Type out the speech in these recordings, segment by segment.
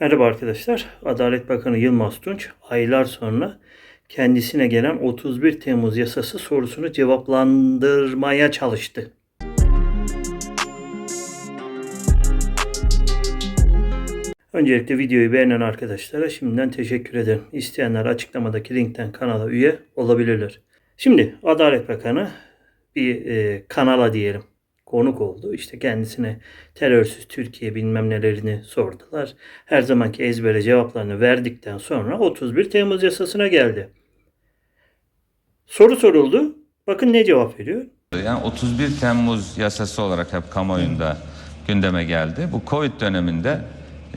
Merhaba arkadaşlar. Adalet Bakanı Yılmaz Tunç aylar sonra kendisine gelen 31 Temmuz yasası sorusunu cevaplandırmaya çalıştı. Öncelikle videoyu beğenen arkadaşlara şimdiden teşekkür ederim. İsteyenler açıklamadaki linkten kanala üye olabilirler. Şimdi Adalet Bakanı bir e, kanala diyelim konuk oldu. İşte kendisine terörsüz Türkiye bilmem nelerini sordular. Her zamanki ezbere cevaplarını verdikten sonra 31 Temmuz yasasına geldi. Soru soruldu. Bakın ne cevap veriyor. Yani 31 Temmuz yasası olarak hep kamuoyunda gündeme geldi. Bu Covid döneminde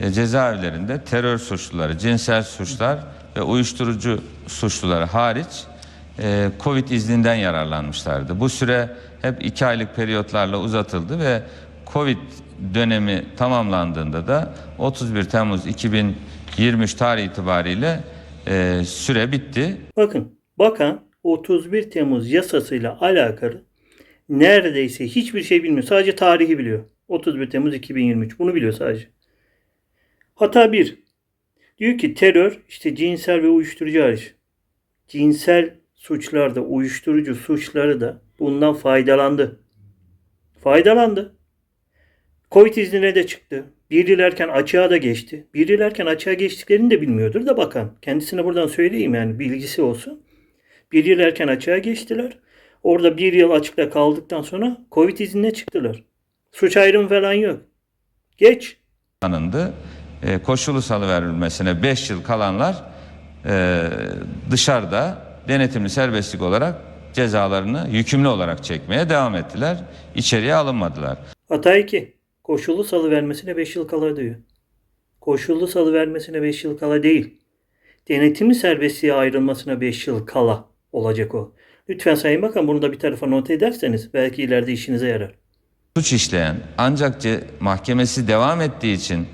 e, cezaevlerinde terör suçluları, cinsel suçlar ve uyuşturucu suçluları hariç e, Covid izninden yararlanmışlardı. Bu süre hep iki aylık periyotlarla uzatıldı ve Covid dönemi tamamlandığında da 31 Temmuz 2023 tarih itibariyle e, süre bitti. Bakın bakan 31 Temmuz yasasıyla alakalı neredeyse hiçbir şey bilmiyor. Sadece tarihi biliyor. 31 Temmuz 2023. Bunu biliyor sadece. Hata 1. Diyor ki terör işte cinsel ve uyuşturucu hariç. Cinsel suçlarda, uyuşturucu suçları da bundan faydalandı. Faydalandı. Covid iznine de çıktı. Bir yıl erken açığa da geçti. Bir yıl erken açığa geçtiklerini de bilmiyordur da bakan. Kendisine buradan söyleyeyim yani bilgisi olsun. Bir yıl erken açığa geçtiler. Orada bir yıl açıkta kaldıktan sonra Covid iznine çıktılar. Suç ayrımı falan yok. Geç. tanındı. E, koşulu salıverilmesine 5 yıl kalanlar e, dışarıda denetimli serbestlik olarak cezalarını yükümlü olarak çekmeye devam ettiler. İçeriye alınmadılar. Hata 2. Koşullu salı vermesine 5 yıl kala diyor. Koşullu salı vermesine 5 yıl kala değil. Denetimli serbestliğe ayrılmasına 5 yıl kala olacak o. Lütfen Sayın Bakan bunu da bir tarafa not ederseniz belki ileride işinize yarar. Suç işleyen ancak mahkemesi devam ettiği için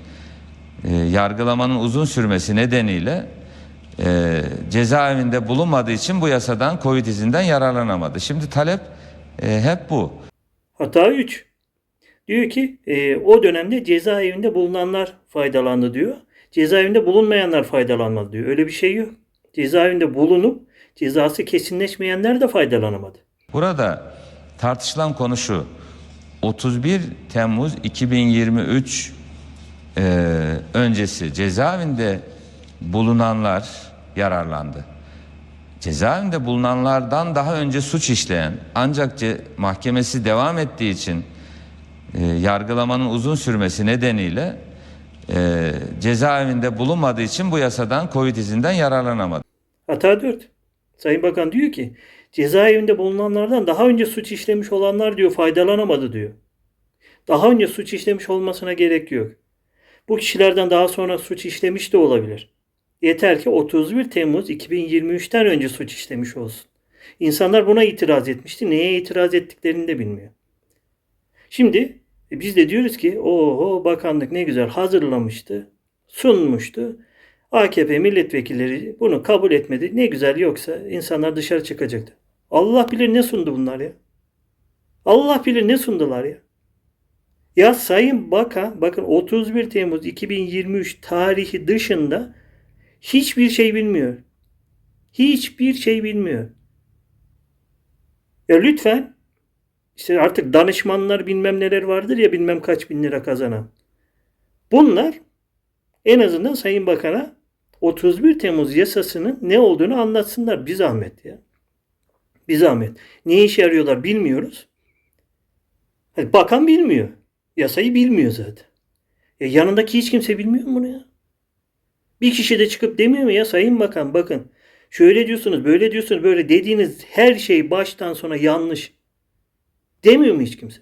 e, yargılamanın uzun sürmesi nedeniyle e, cezaevinde bulunmadığı için bu yasadan Covid izinden yararlanamadı. Şimdi talep e, hep bu. Hata 3. Diyor ki e, o dönemde cezaevinde bulunanlar faydalandı diyor. Cezaevinde bulunmayanlar faydalanmadı diyor. Öyle bir şey yok. Cezaevinde bulunup cezası kesinleşmeyenler de faydalanamadı. Burada tartışılan konu şu. 31 Temmuz 2023 e, öncesi cezaevinde bulunanlar yararlandı. Cezaevinde bulunanlardan daha önce suç işleyen ancak mahkemesi devam ettiği için e, yargılamanın uzun sürmesi nedeniyle e, cezaevinde bulunmadığı için bu yasadan Covid izinden yararlanamadı. Hata 4. Sayın Bakan diyor ki cezaevinde bulunanlardan daha önce suç işlemiş olanlar diyor faydalanamadı diyor. Daha önce suç işlemiş olmasına gerek yok. Bu kişilerden daha sonra suç işlemiş de olabilir. Yeter ki 31 Temmuz 2023'ten önce suç işlemiş olsun. İnsanlar buna itiraz etmişti. Neye itiraz ettiklerini de bilmiyor. Şimdi e, biz de diyoruz ki oho bakanlık ne güzel hazırlamıştı, sunmuştu. AKP milletvekilleri bunu kabul etmedi. Ne güzel yoksa insanlar dışarı çıkacaktı. Allah bilir ne sundu bunlar ya. Allah bilir ne sundular ya. Ya Sayın Bakan bakın 31 Temmuz 2023 tarihi dışında hiçbir şey bilmiyor. Hiçbir şey bilmiyor. Ya lütfen işte artık danışmanlar bilmem neler vardır ya bilmem kaç bin lira kazanan. Bunlar en azından Sayın Bakan'a 31 Temmuz yasasının ne olduğunu anlatsınlar. Bir zahmet ya. Bir zahmet. Ne işe yarıyorlar bilmiyoruz. Hadi bakan bilmiyor. Yasayı bilmiyor zaten. Ya yanındaki hiç kimse bilmiyor mu bunu ya? Bir kişi de çıkıp demiyor mu ya Sayın Bakan bakın şöyle diyorsunuz böyle diyorsunuz böyle dediğiniz her şey baştan sona yanlış. Demiyor mu hiç kimse?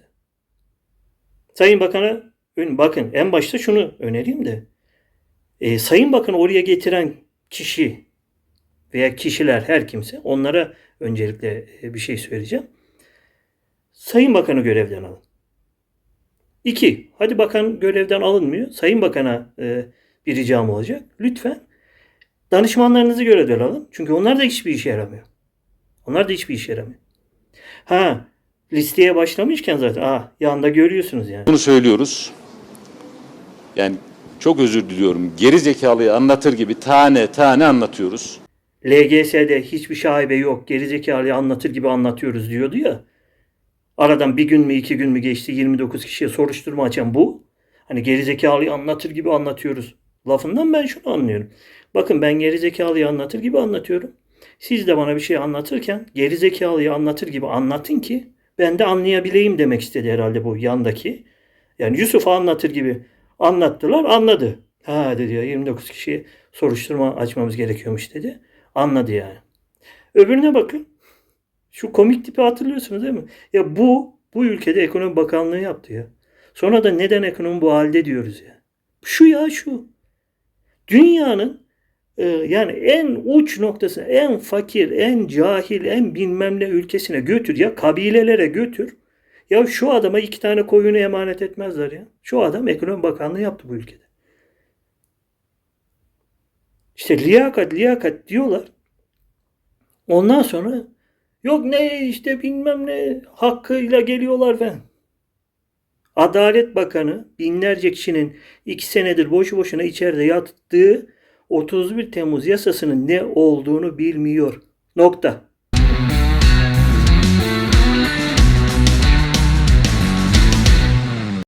Sayın Bakan'a bakın en başta şunu önereyim de e, Sayın Bakan'ı oraya getiren kişi veya kişiler her kimse onlara öncelikle e, bir şey söyleyeceğim. Sayın Bakan'ı görevden alın. İki, hadi bakan görevden alınmıyor. Sayın Bakan'a e, bir ricam olacak. Lütfen danışmanlarınızı görevden alın. Çünkü onlar da hiçbir işe yaramıyor. Onlar da hiçbir işe yaramıyor. Ha, listeye başlamışken zaten, ah, yanında görüyorsunuz yani. Bunu söylüyoruz. Yani çok özür diliyorum geri zekalıyı anlatır gibi tane tane anlatıyoruz. LGS'de hiçbir şaibe yok. Gerizekalıyı anlatır gibi anlatıyoruz diyordu ya. Aradan bir gün mü iki gün mü geçti 29 kişiye soruşturma açan bu. Hani gerizekalıyı anlatır gibi anlatıyoruz. Lafından ben şunu anlıyorum. Bakın ben gerizekalıyı anlatır gibi anlatıyorum. Siz de bana bir şey anlatırken gerizekalıyı anlatır gibi anlatın ki ben de anlayabileyim demek istedi herhalde bu yandaki. Yani Yusuf'u anlatır gibi anlattılar anladı. Ha dedi ya 29 kişiye soruşturma açmamız gerekiyormuş dedi. Anladı yani. Öbürüne bakın. Şu komik tipi hatırlıyorsunuz değil mi? Ya bu bu ülkede ekonomi bakanlığı yaptı ya. Sonra da neden ekonomi bu halde diyoruz ya. Şu ya şu. Dünyanın e, yani en uç noktasına, en fakir, en cahil, en bilmem ne ülkesine götür ya kabilelere götür. Ya şu adama iki tane koyunu emanet etmezler ya. Şu adam ekonomi bakanlığı yaptı bu ülkede. İşte liyakat liyakat diyorlar. Ondan sonra yok ne işte bilmem ne hakkıyla geliyorlar falan. Adalet Bakanı binlerce kişinin iki senedir boşu boşuna içeride yattığı 31 Temmuz yasasının ne olduğunu bilmiyor. Nokta.